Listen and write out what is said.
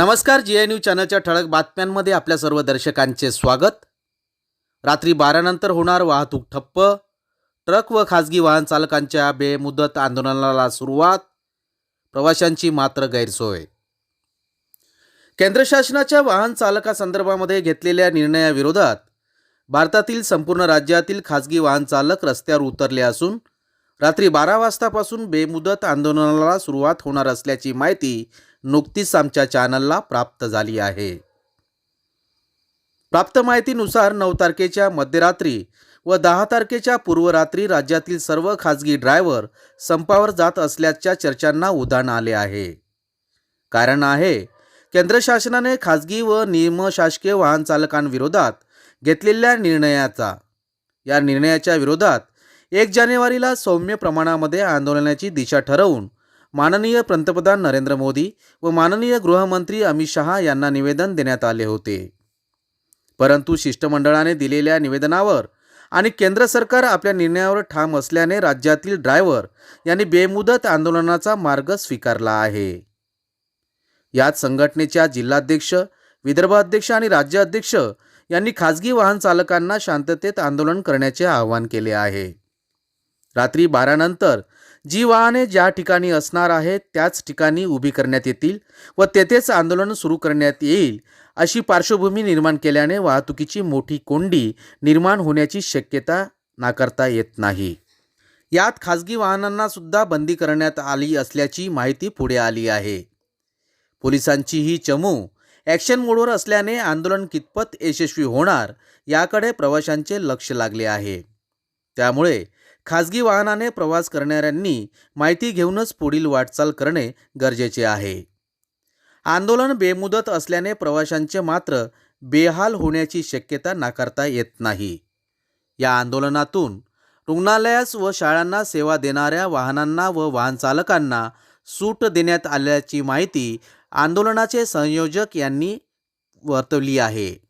नमस्कार जी I news चॅनलच्या ठळक बातम्यांमध्ये आपल्या सर्व दर्शकांचे स्वागत. रात्री बारानंतर होणार वाहतूक ठप्प. ट्रक व खाजगी वाहन चालकांच्या बेमुदत आंदोलनाला सुरुवात. प्रवाशांची मात्र गैरसोय. केंद्र शासनाच्या वाहन चालकासंदर्भामध्ये घेतलेल्या निर्णयाविरोधात भारतातील संपूर्ण राज्यातील खाजगी वाहन चालक रस्त्यावर उतरले असून रात्री बारा वाजतापासून बेमुदत आंदोलनाला सुरुवात होणार असल्याची माहिती नुकतीच आमच्या चॅनलला प्राप्त झाली आहे. प्राप्त माहितीनुसार नऊ तारखेच्या मध्यरात्री व दहा तारखेच्या पूर्वरात्री राज्यातील सर्व खाजगी ड्रायव्हर संपावर जात असल्याच्या चर्चांना उधाण आले आहे. कारण आहे केंद्र शासनाने खाजगी व निमशासकीय वाहन चालकांविरोधात घेतलेल्या निर्णयाचा या निर्णयाच्या विरोधात एक जानेवारीला सौम्य प्रमाणामध्ये आंदोलनाची दिशा ठरवून माननीय पंतप्रधान नरेंद्र मोदी व माननीय गृहमंत्री अमित शहा यांना निवेदन देण्यात आले होते. परंतु शिष्टमंडळाने दिलेल्या निवेदनावर आणि केंद्र सरकार आपल्या निर्णयावर ठाम असल्याने राज्यातील ड्रायव्हर यांनी बेमुदत आंदोलनाचा मार्ग स्वीकारला आहे. यात संघटनेच्या जिल्हाध्यक्ष विदर्भाध्यक्ष आणि राज्याध्यक्ष यांनी खाजगी वाहन चालकांना शांततेत आंदोलन करण्याचे आवाहन केले आहे. रात्री बारानंतर जी वाहने ज्या ठिकाणी असणार आहेत त्याच ठिकाणी उभी करण्यात येतील व तेथेच आंदोलन सुरू करण्यात येईल अशी पार्श्वभूमी निर्माण केल्याने वाहतुकीची मोठी कोंडी निर्माण होण्याची शक्यता नाकारता येत नाही. यात खाजगी वाहनांना सुद्धा बंदी करण्यात आली असल्याची माहिती पुढे आली आहे. पोलिसांची ही चमू ॲक्शन मोडवर असल्याने आंदोलन कितपत यशस्वी होणार याकडे प्रवाशांचे लक्ष लागले आहे. त्यामुळे खाजगी वाहनाने प्रवास करणाऱ्यांनी माहिती घेऊनच पुढील वाटचाल करणे गरजेचे आहे. आंदोलन बेमुदत असल्याने प्रवाशांचे मात्र बेहाल होण्याची शक्यता नाकारता येत नाही. या आंदोलनातून रुग्णालयास व शाळांना सेवा देणाऱ्या वाहनांना व वाहनचालकांना सूट देण्यात आल्याची माहिती आंदोलनाचे संयोजक यांनी वर्तवली आहे.